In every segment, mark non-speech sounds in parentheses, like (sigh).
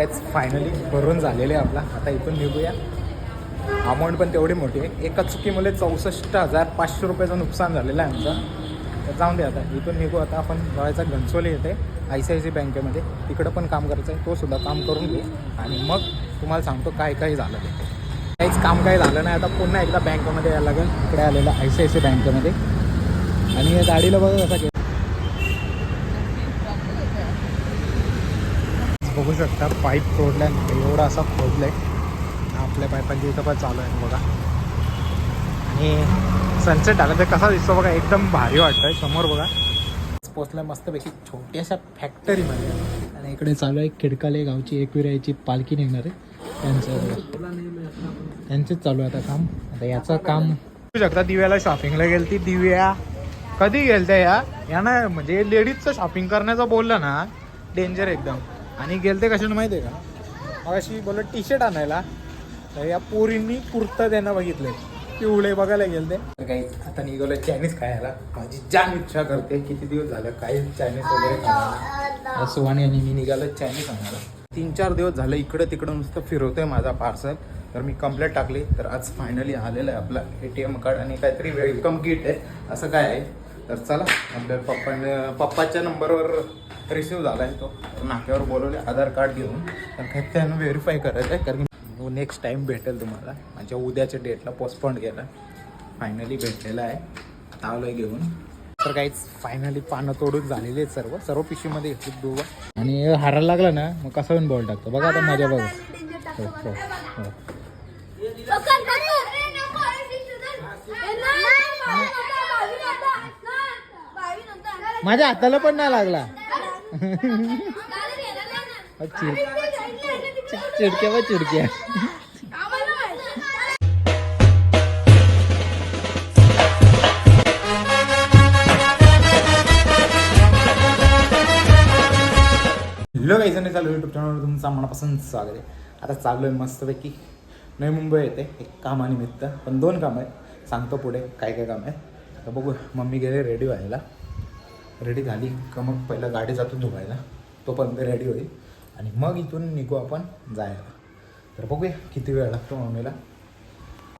त्याच फायनली भरून झालेले आहे आपला. आता इथून निघूया. अमाऊंट पण तेवढी मोठी आहे. एका चुकीमुळे चौसष्ट हजार पाचशे रुपयाचं नुकसान झालेलं आहे आमचं. तर जाऊन दे आता. इथून निघू आता. आपण जायचा घनसोली येते आय सी आय सी बँकेमध्ये. तिकडं पण काम करायचं आहे तो सुद्धा काम करून घेऊ आणि मग तुम्हाला सांगतो काय काय झालं ते. काहीच काम काही झालं नाही. आता पुन्हा एकदा बँकेमध्ये यायला लागेल. इकडे आलेलं आय सी आय सी बँकेमध्ये. आणि या गाडीला बघा कसा गेला बघू शकता पाईप तोडलाय एवढा असा खोदलाय. आपल्या पाईपांची इथं पण चालू आहे बघा. आणि सनसेट आला तर कसा दिसतो बघा एकदम भारी वाटतंय. समोर बघा. पोचलाय मस्तपैकी छोट्याशा फॅक्टरीमध्ये आणि इकडे चालू आहे खिडकाले गावची एकविरायची पालखी निघणार आहे. त्यांचं त्यांचंच चालू आहे आता काम. आता याचं काम बघू शकता दिव्याला शॉपिंगला गेलती. दिव्या कधी गेलत्या या? यानं म्हणजे लेडीजचं शॉपिंग करण्याचं बोललं ना डेंजर एकदम. आणि गेलते कशाने माहिती आहे का? मग अशी टी शर्ट आणायला. तर या पोरींनी कुर्ता त्यांना बघितले. पिवळे बघायला गेलते. तर काही आता निघालो चायनीज खायला. माझी जाम इच्छा करते किती दिवस झालं काही चायनीज वगैरे खायला सुवाणी आणि मी निघालो चायनीज आणायला. तीन चार दिवस झालं इकडं तिकडं नुसतं फिरवतोय माझा पार्सल तर मी कंप्लेंट टाकली. तर आज फायनली आलेलं आहे आपलं ए टी एम कार्ड आणि काहीतरी वेलकम किट आहे. असं काय आहे? तर चला आपल्या पप्पाने पप्पाच्या नंबरवर रिसिव्ह झाला आहे तो नाक्यावर बोलवले आधार कार्ड घेऊन तर काही त्यानं व्हेरीफाय करायचं आहे कारण नेक्स्ट टाईम भेटेल तुम्हाला माझ्या उद्याच्या डेटला पोस्टपोन केला फायनली भेटलेला आहे आलोय घेऊन तर काहीच फायनली पानं तोडून झालेली आहेत सर्व सर्व पिशवीमध्ये घेतली दोघं आणि हारायला लागला ना मग कसं पण बॉल टाकतो बघा आता माझ्या बघा हो हो हो माझ्या हाताला पण नाही लागला. चिडक्या बा चिडक्या हॅलो काही जण चालू युट्यूब चॅनलवर तुमचं मनापासून स्वागत आहे. आता चालू आहे मस्तपैकी. नवी मुंबई येते एक कामानिमित्त. पण दोन काम आहेत. सांगतो पुढे काय काय काम आहे तर बघू मम्मी गेले रेडी व्हायला. रेडी झाली का मग पहिला गाडी जातो धुवायला तोपर्यंत रेडी होईल. आणि मग इथून निघू आपण जायला. तर बघूया किती वेळ लागतो मम्मीला.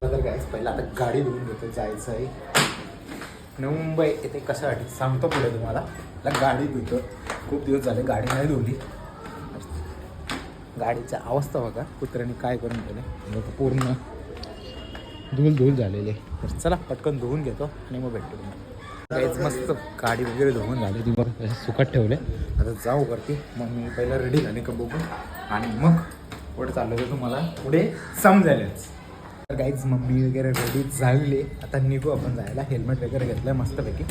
तर काय पहिलं आता गाडी धुवून घेतो. जायचं आहे. नवी मुंबई येते कशासाठी सांगतो पुढे तुम्हाला. गाडी धुतो. खूप दिवस झाले गाडी नाही धुवली. गाडीची अवस्था बघा. कुत्र्याने काय करून गेले पूर्ण धूल धूल झालेली आहे. तर चला पटकन धुवून घेतो आणि मग भेटतो तुम्हाला. काहीच मस्त गाडी वगैरे धुवून झाली. ती बघा सुकट ठेवले. आता जाऊ वरती. मग मी पहिला रेडी झाले का बघू. आणि मग पुढे चाललो तर तुम्हाला पुढे समजायलाच. तर काहीच मम्मी वगैरे रेडी झाली. आता निघू आपण जायला. हेल्मेट वगैरे घेतलं आहे मस्तपैकी.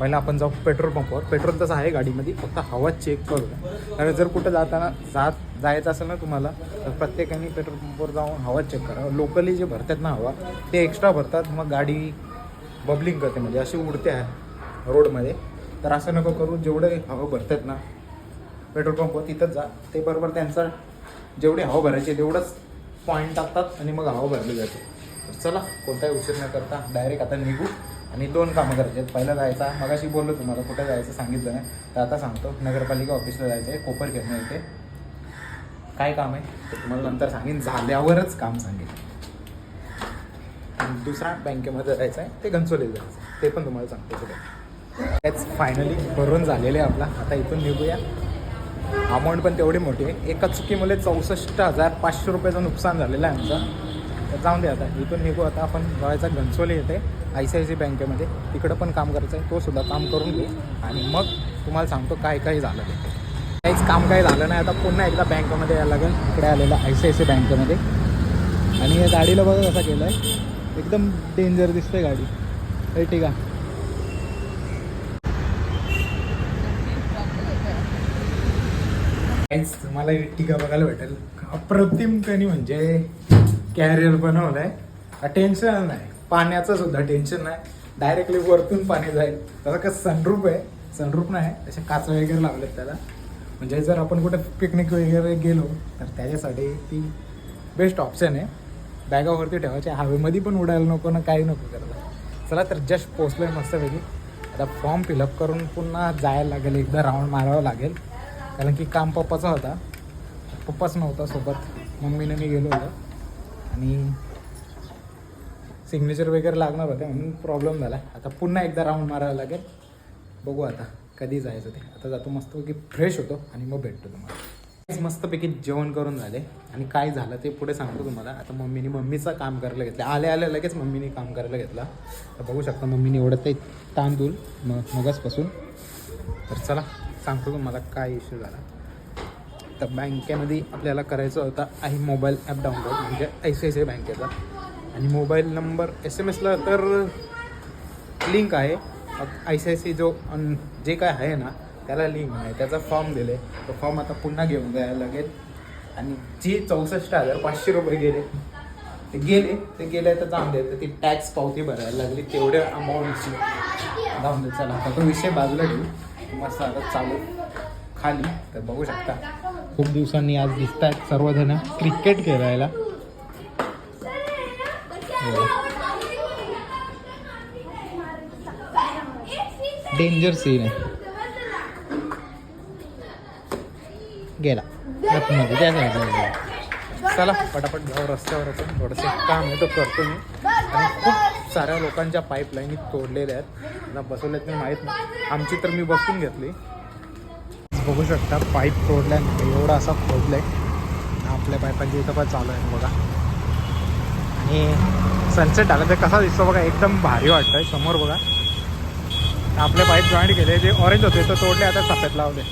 पहिला आपण जाऊ पेट्रोल पंपावर पेट्रोल तसं आहे गाडीमध्ये. फक्त हवा चेक करू कारण जर कुठं जाताना जात जायचं असेल ना तुम्हाला तर प्रत्येकाने पेट्रोल पंपावर जाऊन हवा चेक करा लोकली जे भरतात ना हवा ते एक्स्ट्रा भरतात. मग गाडी बबलिंग करते म्हणजे अशी उडते आहे रोडमध्ये. तर असं नको करू जेवढे हवा भरतात ना पेट्रोल पंपवर तिथंच जा. ते बरोबर त्यांचा जेवढी हवा भरायची तेवढंच पॉईंट टाकतात आणि मग हवा भरली जाते. तर चला कोणताही उशीर न करता डायरेक्ट आता निघू आणि दोन कामं करायचे आहेत. पहिला जायचा मगाशी बोललो तुम्हाला कुठे जायचं सांगितलं नाही. तर आता सांगतो नगरपालिका ऑफिसला जायचं आहे कोपर खेळणं येते काय काम आहे? ते तुम्हाला नंतर सांगेन झाल्यावरच काम सांगेन. दुसऱ्या दुसरा बँकेमध्ये जायचं आहे ते घनसोलीला जायचं आहे. ते पण तुम्हाला सांगतो सगळं त्याच फायनली भरून झालेले आहे आपला. आता इथून निघूया. अमाऊंट पण तेवढी मोठी आहे. एका चुकीमुळे चौसष्ट हजार पाचशे रुपयाचं नुकसान झालेलं आहे आमचं. तर जाऊन दे आता. इथून निघू आता. आपण जायचा घनसोली येते. आय सी आय सी बँकेमध्ये तिकडं पण काम करायचं आहे. तो सुद्धा काम करून घे. आणि मग तुम्हाला सांगतो काय काय झालं ते. काहीच काम काही झालं नाही. आता पुन्हा एकदा बँकेमध्ये यायला लागेल. इकडे आलेलं आय सी आय सी बँकेमध्ये आणि या गाडीला बघा कसा केलं आहे एकदम डेंजर दिसते गाडी. एर्टिगा काहीच तुम्हाला इर्टिगा बघायला भेटेल. अप्रतिम कनी म्हणजे कॅरियर बनवलंय. टेन्शन नाही. पाण्याचं सुद्धा टेन्शन नाही. डायरेक्टली वरतून पाणी जाईल. त्याचा कसं सनरूप आहे? सनरूप नाही. असे काच वगैरे लावलेत त्याला. म्हणजे जर आपण कुठे पिकनिक वगैरे गेलो तर त्याच्यासाठी ती बेस्ट ऑप्शन आहे. बॅगावरती ठेवायचे. हवेमध्ये पण उडायला नको ना काही नको करायला. चला तर जस्ट पोचलोय मस्तपैकी. आता फॉर्म फिलअप करून पुन्हा जायला लागेल. एकदा राऊंड मारावं लागेल. कारण की काम पप्पाचा होता. पप्पाच नव्हता सोबत. मम्मीने मी गेलो होतो. आणि सिग्नेचर वगैरे लागणार होते म्हणून प्रॉब्लेम झाला. आता पुन्हा एकदा राऊंड मारावं लागेल. बघू आता कधी जायचं ते. आता जातो मस्त की फ्रेश होतो आणि मग भेटतो तुम्हाला. मस्तपैकी जेवण करून झाले आणि काय झालं ते पुढे सांगतो तुम्हाला. आता मम्मीने मम्मीचं काम करायला घेतलं. आले आले लगेच मम्मीने काम करायला घेतलं. तर बघू शकता मम्मीने एवढं ते तांदूळ मग मगासपासून तर चला सांगतो तुम्हाला काय इश्यू झाला. तर बँकेमध्ये आपल्याला करायचं होतं आहे मोबाईल ॲप डाउनलोड म्हणजे I C I C I बँकेचा. आणि मोबाईल नंबर एस एम एसला तर लिंक आहे. आय सी आय सी जो अन जे काय आहे ना त्याला लिंक आहे. त्याचा फॉर्म दिले तो फॉर्म आता पुन्हा घेऊन जायला लागेल. आणि जे चौसष्ट हजार पाचशे रुपये गेले ते गेले. ते गेले तर जाऊन दे. तर ती टॅक्स पावती भरायला लागली. तेवढ्या अमाऊंटची जाऊन दे. चला आता तो विषय बाजूला ठेवू. मस्त आता चालू. खाली. तर बघू शकता. खूप दिवसांनी आज दिसत आहेत सर्वजण क्रिकेट खेळायला. डेंजर सीन आहे. गेला. आतमध्ये त्या साईडला चला पटापट जाऊ रस्त्यावर आपण. थोडंसं काम आहे तो करतो मी. आणि खूप साऱ्या लोकांच्या पाईपलाईनी तोडलेल्या आहेत. त्यांना बसवल्यात नाही माहीत नाही. आमची तर मी बसून घेतली. बघू शकता पाईप तोडल्यानंतर एवढा असा खोदलाय. आपल्या पाईपांची इथं पण चालू आहे बघा. आणि सनसेट आला तर कसा दिसतो बघा एकदम भारी वाटतंय. समोर बघा. आपले पाईप जॉईंट केले जे ऑरेंज होते तर तोडले आता सफेद लावले.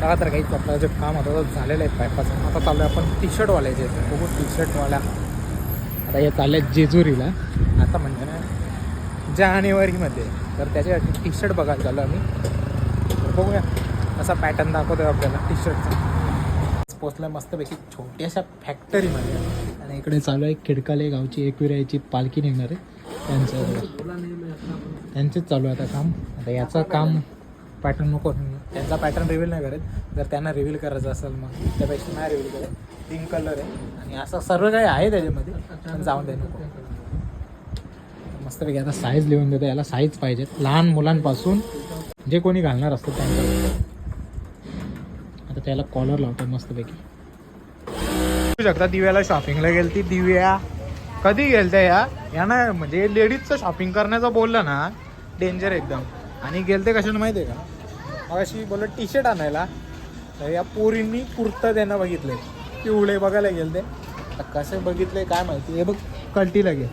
का तर काही आपलं जे काम आता झालेलं आहे पायपाचं. आता चालू आहे आपण टी शर्टवाल्याचे बघू टी शर्टवाल्या आता हे चालले जेजुरीला. आता म्हणजे ना जानेवारीमध्ये. तर त्याच्यासाठी टी शर्ट बघायला चालू आम्ही. तर बघूया असा पॅटर्न दाखवतोय आपल्याला टी शर्टचा पोचला मस्तपैकी छोट्याशा फॅक्टरीमध्ये आणि इकडे चालू आहे खिडकाले गावची एकविरायची पालखी निघणार आहे. त्यांचं त्यांचेच चालू आहे आता काम. आता याचं काम पॅटर्न नको. त्यांचा पॅटर्न रिव्हील नाही करत. जर त्यांना रिव्हील करायचं असेल मग त्यापेक्षा नाही रिव्हील करत. पिंक कलर आहे. आणि असं सर्व काही आहे त्याच्यामध्ये पण जाऊन दे नको. मस्तपैकी आता साईज लिहून देतो. याला साईज पाहिजेत लहान मुलांपासून जे कोणी घालणार असतं त्यांना. आता त्याला कॉलर लावतो मस्तपैकी. बघू शकता दिव्याला शॉपिंगला गेलती. दिव्या कधी गेलत्या या? यानं म्हणजे लेडीजचं शॉपिंग करण्याचं बोललं ना डेंजर एकदम. आणि गेलते कशानं माहिती आहे का? मग अशी बोललं टी शर्ट आणायला. तर या पोरींनी कुर्ता देणं बघितले. पिवळे बघायला गेलते. आता कसे बघितले काय माहिती. हे बघ कल्टीला गे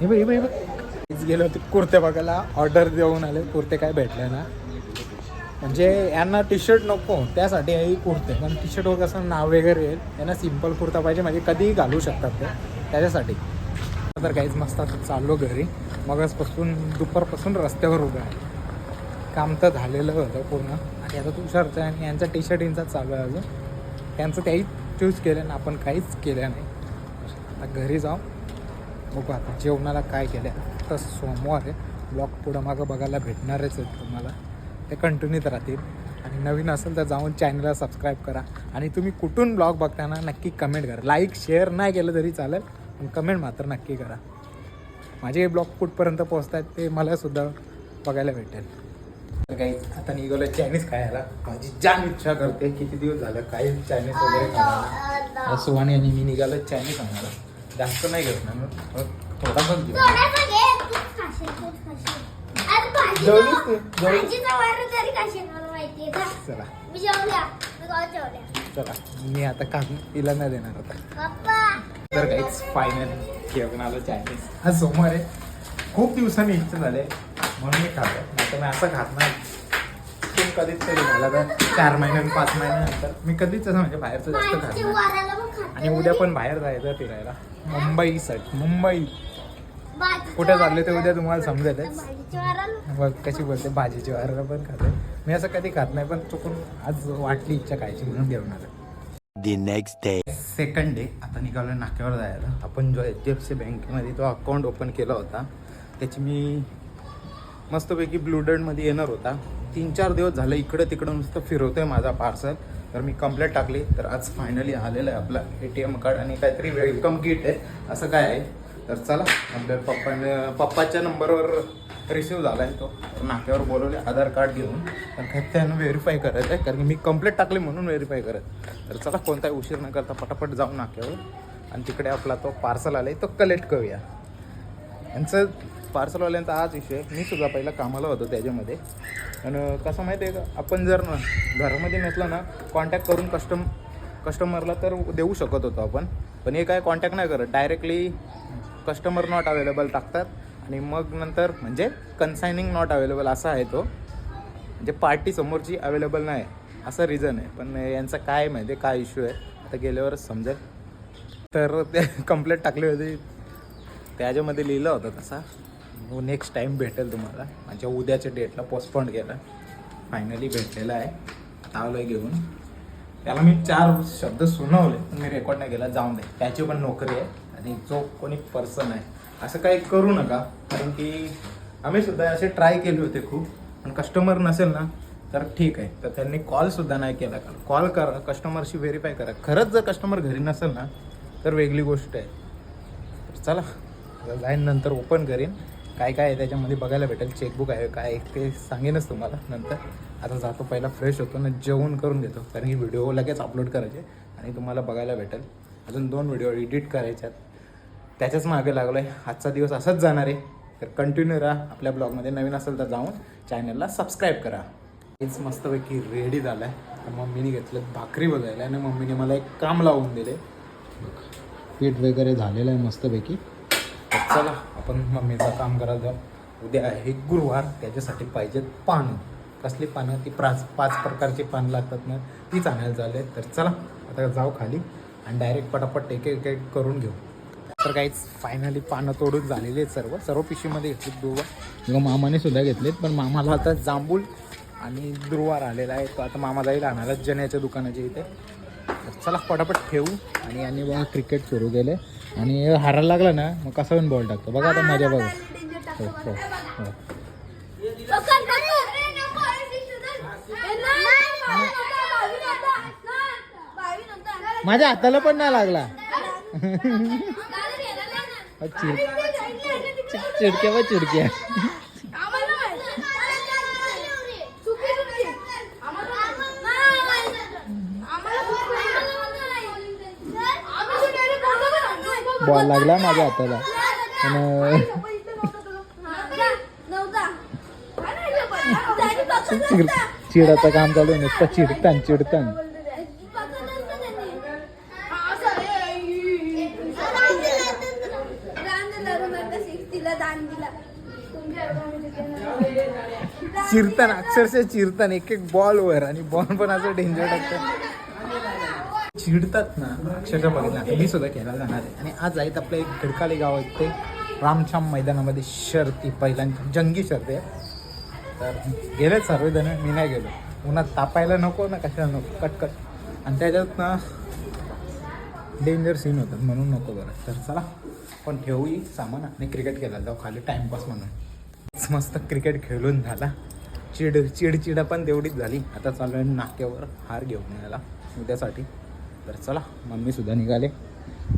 हे बघ हे बघ हे बघ. गेले होते कुर्ते बघायला. ऑर्डर देऊन आले. कुर्ते काय भेटले ना. म्हणजे यांना टी शर्ट नको. त्यासाठी हे कुर्ते. कारण टी शर्टवर कसं नाव वगैरे येईल यांना सिंपल कुर्ता पाहिजे. म्हणजे कधीही घालू शकतात ते. त्याच्यासाठी. तर काहीच मस्त चाललो घरी. मगचपासून दुपारपासून रस्त्यावर उभं आहे. काम तर झालेलं होतं पूर्ण. आणि आता तुषारचं आणि यांचा टी शर्ट यांचा चालू आहे अजून. त्यांचं त्याही चूज केलं ना आपण काहीच केलं नाही. आता घरी जाऊ. बघू आता जेवणाला काय केलं. तर सोमवार आहे. ब्लॉग पुढं मागं बघायला भेटणारच आहेत तुम्हाला. ते कंटिन्यूत राहतील. आणि नवीन असेल तर जाऊन चॅनलला सबस्क्राईब करा. आणि तुम्ही कुठून ब्लॉग बघताना नक्की कमेंट करा. लाईक शेअर नाही केलं तरी चालेल पण कमेंट मात्र नक्की करा. माझे ब्लॉग कुठपर्यंत पोहोचत आहेत ते मला सुद्धा बघायला भेटेल. तर काही आता निघालो चायनीज खायला. माझी जाम इच्छा करते किती दिवस झालं काही चायनीज वगैरे खायला सुवाणी आणि मी निघालो चायनीज खाणार जास्त नाही घेत ना थोडासाच घेऊ. थोडासा घे, तूच खाशील, तूच खाशील. अरे भाजीचा- जेवलीस तू? जेवली? भाजीचा वार तरी खाशील, मला माहितीये. का? चला. चला. मी आता का तिला नाही देणार आता. तर काहीच फायनल घेऊन आलो चायनीज हा सोमवार आहे. खूप दिवसांनी इच्छा झाले. म्हणून मी खातो नाही तर मी असं खात नाही. पण कधीच तरी झालं तर चार महिन्यां पाच महिन्यानंतर मी कधीच असं म्हणजे बाहेरचं जास्त खात नाही. आणि उद्या पण बाहेर जायचं फिरायला. मुंबई साईड मुंबई. कुठे चालले ते उद्या तुम्हाला समजेलच. वाराला- मग कशी बोलते भाजीची वारला पण खाते मी असं कधी खात नाही पण चुकून आज वाटली इच्छा खायची म्हणून घेऊन आलं The next day. Second day आता निघालो नाक्यावर जायला. आपण जो एच डी एफ सी बँकेमध्ये तो अकाउंट ओपन केला होता त्याची मी मस्तपैकी ब्लू येणार होता. तीन चार दिवस झालं इकडं तिकडं नुसतं फिरवतो आहे माझा पार्सल तर मी कंप्लेंट टाकली. तर आज फायनली आलेलं आहे आपला ए टी एम कार्ड आणि काहीतरी वेलकम किट आहे. असं काय आहे? तर चला आपल्या पप्पाने पप्पाच्या नंबरवर रिसिव्ह झाला आहे तो. नाक्यावर बोलवले आधार कार्ड घेऊन. तर काय त्यानं व्हेरीफाय करायचं आहे? कारण की मी कंप्लेट टाकली म्हणून व्हेरीफाय करत. तर चला कोणताही उशीर न करता पटापट जाऊ नाक्यावर. आणि तिकडे आपला तो पार्सल आला आहे तो कलेक्ट करूया. यांचं पार्सलवाल्यांचा हाच विषय. आहे. मी सुद्धा पहिला कामाला होतो त्याच्यामध्ये. आणि कसं माहिती आहे का आपण जर ना घरामध्ये नसलं ना कॉन्टॅक्ट करून कस्टम कस्टमरला तर देऊ शकत होतो आपण. पण हे काय कॉन्टॅक्ट नाही करत. डायरेक्टली कस्टमर नॉट अवेलेबल टाकतात. आणि मग नंतर म्हणजे कन्सायनिंग नॉट अवेलेबल असा आहे तो. म्हणजे पार्टी समोरची अवेलेबल नाही. असं रिझन आहे. पण यांचं काय माहिती आहे, काय इश्यू आहे आता गेल्यावरच समजेल. तर ते (laughs) कंप्लेंट टाकली होती. त्याच्यामध्ये लिहिलं होतं तसा. हो, नेक्स्ट टाईम भेटेल तुम्हाला. माझ्या उद्याच्या डेटला पोस्टपोन केला. फायनली भेटलेला आहे. आता आलो आहे घेऊन. त्याला मी चार शब्द सुनावले पण मी रेकॉर्ड नाही केला. जाऊन दे. त्याची पण नोकरी आहे. आणि जो कोणी पर्सन आहे असं काही करू नका. कारण की आम्ही सुद्धा असे ट्राय केले होते खूप. पण कस्टमर नसेल ना तर ठीक आहे. तर त्यांनी कॉलसुद्धा नाही केला. का कॉल करा कस्टमरशी व्हेरीफाय करा. खरंच जर कस्टमर घरी नसेल ना तर वेगळी गोष्ट आहे. चला आता जाईन नंतर ओपन करीन. काय काय आहे त्याच्यामध्ये बघायला भेटेल चेकबुक आहे काय ते सांगेनच तुम्हाला नंतर. आता जातो पहिला फ्रेश होतो ना जेवण करून घेतो कारण की व्हिडिओ लगेच अपलोड करायचे आणि तुम्हाला बघायला भेटेल. अजून दोन व्हिडिओ एडिट करायच्यात. त्याच्याच मागे लागलो आहे आजचा दिवस असाच जाणार आहे. तर कंटिन्यू राहा. आपल्या ब्लॉगमध्ये नवीन असेल तर जाऊन चॅनलला सबस्क्राईब करा. हेच मस्तपैकी रेडी झाला आहे मम्मीने घेतलं भाकरी बघायला आणि मम्मीने मला एक काम लावून दिले. पीठ वगैरे झालेलं आहे मस्तपैकी. चला आपण मम्मीचं काम करायला जाऊ. उद्या आहे गुरुवार त्याच्यासाठी पाहिजेत पानं. कसली पानं? ती पाच पाच प्रकारची पानं लागतात ना तीच आणायला झाले तर चला आता जाऊ खाली आणि डायरेक्ट पटापट एक एक एक करून घेऊ. तर काहीच फायनली पानं तोडून झालेली आहेत सर्व. सर्व पिशवीमध्ये घेतलीत दुर्वा किंवा मामाने सुद्धा घेतलेत पण मामाला आता जांभूळ आणि दुर्वार आलेला आहे. तो आता मामा जाईल आणायला जण्याच्या दुकानाच्या इथे. तर चला पटापट ठेवू आणि यांनी बघा क्रिकेट सुरू केले आणि हारायला लागला ना मग कसा पण बॉल टाकतो बघा आता मजा बघा हो हो हो. माझ्या हाताला पण नाही लागला. चिडक्या व चिडक्या आम्हाला माहीत. चुकी तुमची. आम्हाला नाही. आम्हाला चुकी. आम्ही तर direct बोललो ना. बॉल लागला माझ्या हाताला. चिड चिडाचं काम चालू आहे नुसतं चिडतान चिडतान. चिरताना चिरतान अक्षरशः चिरतान एक एक बॉल वर आणि बॉल पण असं डेंजर टाकतात चिडतात ना अक्षरशः बघितलं. मी सुद्धा खेळायला जाणार आहे. आणि आज आहेत आपलं एक खडकाली गाव आहे ते. रामछाम मैदानामध्ये शर्ती पहिल्यांदा जंगी शर्ती आहे. तर गेले सर्वजण मी नाही गेलो. उन्हात तापायला नको ना कशाला नको. कटकट. आणि त्याच्यात ना डेंजर सीन होतात म्हणून नको बरं तर चला पण ठेवूही सामान आणि क्रिकेट खेळायला जाऊ. खाली टाइमपास म्हणून. मस्त क्रिकेट खेळून झाला. चिड चिडचिडा पण तेवढीच झाली. आता चालू आहे नाक्यावर हार घेऊन यायला. उद्यासाठी. तर चला मम्मीसुद्धा निघाले.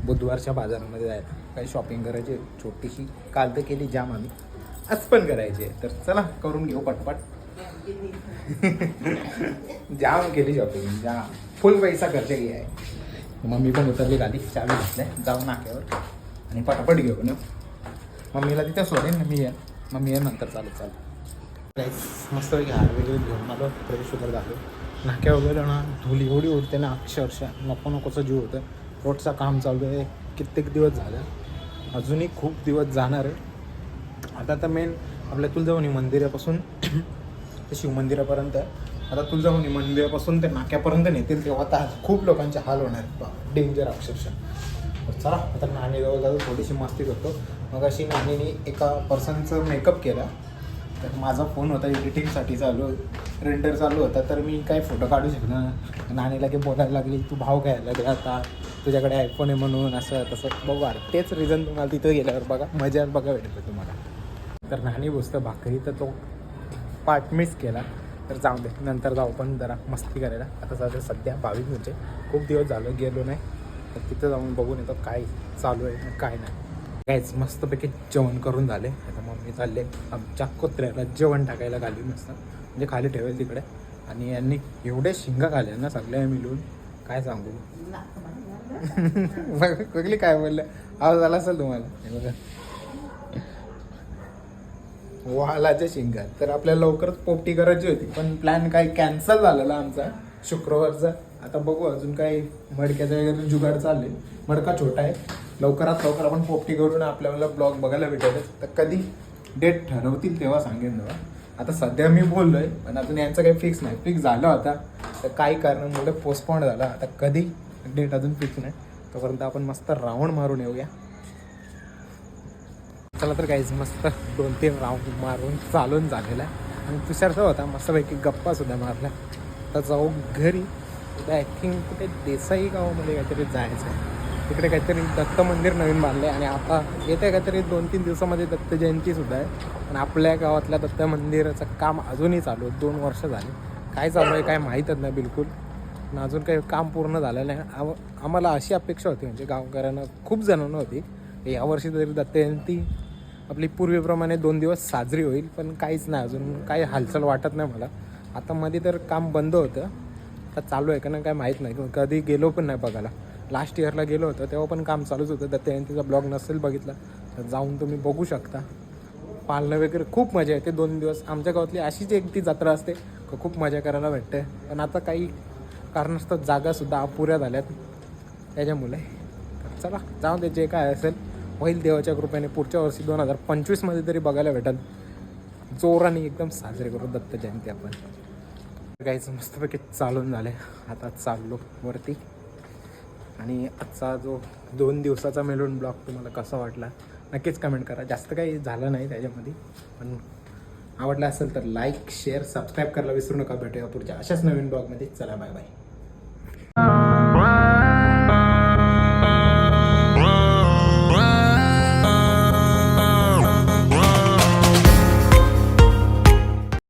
बुधवारच्या बाजारामध्ये जायला. काही शॉपिंग करायची छोटीशी काल तर केली जाम आम्ही. आज पण करायची आहे. तर चला करून घेऊ पटपट. (laughs) जाम केली शॉपिंग जाम. फुल पैसा खर्च घे आहे. मम्मी पण उतरली गाडी चावी घेतल्या जाऊ नाक्यावर. आणि पटापट घेऊन येऊ. मम्मीला तिथे सोडेन मी येईन. मम्मी येईन नंतर. चालत चालत मस्त हार वगैरे घेऊन आलो फ्रेश वगैरे झालो. नाक्या वगैरे ना धूल एवढी उडते ना अक्षरशः नको नकोचं जीव होतं. रोडचं काम चालू आहे. कित्येक दिवस झालं. अजूनही खूप दिवस जाणार आहे. आता तर मेन आपल्या तुळजाभवानी मंदिरापासून ते शिवमंदिरापर्यंत आता तुळजाभवानी मंदिरापासून ते नाक्यापर्यंत नेतील तेव्हा आता खूप लोकांचे हाल होणार आहेत. डेंजर अक्षरशः. चला आता नाणीजवळ जातो थोडीशी मस्ती करतो. मग अशी नाणीने एका पर्सनचं मेकअप केला. तर माझा फोन होता एडिटिंगसाठी चालू रेंडर चालू होता तर मी काय फोटो काढू शकलो नाणी लगे की बोलायला लागली तू भाव घ्यायला लागला आता तुझ्याकडे आयफोन आहे म्हणून असं तसं. बघा तेच रिझन तुम्हाला तिथं गेल्यावर बघा मजा बघा भेटलं तुम्हाला. तर नाणी बसतं भाकरी तर तो पार्ट मिस केला तर जाऊ दे नंतर जाऊ पण जरा मस्ती करायला. आता सध्या सध्या बावीस म्हणजे खूप दिवस झालं गेलो नाही. तर तिथं जाऊन बघून येतो काय चालू आहे काय नाही. काहीच मस्तपैकी जेवण करून झाले. आता मम्मी चालले. आमच्या कुत्र्याला जेवण टाकायला खाली मस्त. म्हणजे खाली ठेवेल तिकडे. आणि यांनी एवढे शिंगा खाल्ल्या ना सगळ्या मिळून. काय सांगू? (laughs) बघ- बघली काय बोललं? आवाज आला असेल तुम्हाला? हे बघा. वालाच्या शिंगात. तर आपल्याला लवकरच पोपटी करायची होती. पण प्लॅन काय कॅन्सल झालेला आमचा. शुक्रवारचा. आता बघू अजून काही मडक्याचा वगैरे जुगाड चालले. मडका छोटा आहे. लवकरात लवकर आपण पोपटी करून आपल्याला ब्लॉग बघायला भेटेल तर कधी डेट ठरवतील तेव्हा सांगेन तेव्हा. आता सध्या मी बोललोय पण अजून यांचं काही फिक्स नाही. फिक्स झालं होता तर काही कारणामुळे पोस्टपोन झाला. आता कधी? डेट अजून फिक्स नाही. तोपर्यंत आपण मस्त राऊंड मारून येऊया. चला तर काहीच मस्त दोन तीन राऊंड मारून चालून झालेला आहे. आणि तुषारचा होता मस्तपैकी गप्पा सुद्धा मारला तर जाऊ घरी. उद्या आय थिंक कुठे देसाई गावामध्ये काहीतरी जायचं आहे तिकडे काहीतरी दत्त मंदिर नवीन बांधलं आहे आणि आता येत्या काहीतरी दोन तीन दिवसामध्ये दत्त जयंती सुद्धा आहे. पण आपल्या गावातल्या दत्त मंदिराचं काम अजूनही चालू आहे. दोन वर्ष झाले. काय चालू आहे काय माहीतच नाही बिलकुल. पण अजून काही काम पूर्ण झालेलं नाही. आम आम्हाला अशी अपेक्षा होती म्हणजे गावकऱ्यांना खूप जणांना होती यावर्षी तरी दत्त जयंती आपली पूर्वीप्रमाणे दोन दिवस साजरी होईल पण काहीच नाही अजून काही हालचाल वाटत नाही मला. आता मध्ये तर काम बंद होतं. आता चालू आहे का नाही काय माहीत नाही. कधी गेलो पण नाही बघायला. लास्ट इयरला गेलो होतो तेव्हा पण काम चालूच होतं. दत्त जयंतीचा ब्लॉग नसेल बघितला तर जाऊन तुम्ही बघू शकता. पाळणं वगैरे खूप मजा येते. दोन दिवस आमच्या गावातली अशीच एक ती जत्रा असते खूप मजा करायला भेटते. पण आता काही कारणास्तव जागासुद्धा अपुऱ्या झाल्यात. त्याच्यामुळे चला जाऊ दे जे काय असेल होईल देवाच्या कृपेने. पुढच्या वर्षी दोन हजार पंचवीसमध्ये तरी बघायला भेटेल. जोराने एकदम साजरे करू दत्त जयंती आपण. काहीच मस्तपैकी चालून झाले. आता चाललो वरती. आणि आजचा जो दोन दिवसाचा मेलून ब्लॉग तुम्हाला कसा वाटला नक्कीच कमेंट करा. जास्त काही झालं नाही त्याच्यामध्ये पण आवडला असेल तर लाईक शेअर सबस्क्राईब करायला विसरू नका. भेटूया पुढच्या अशाच नवीन ब्लॉगमध्ये. चला बाय बाय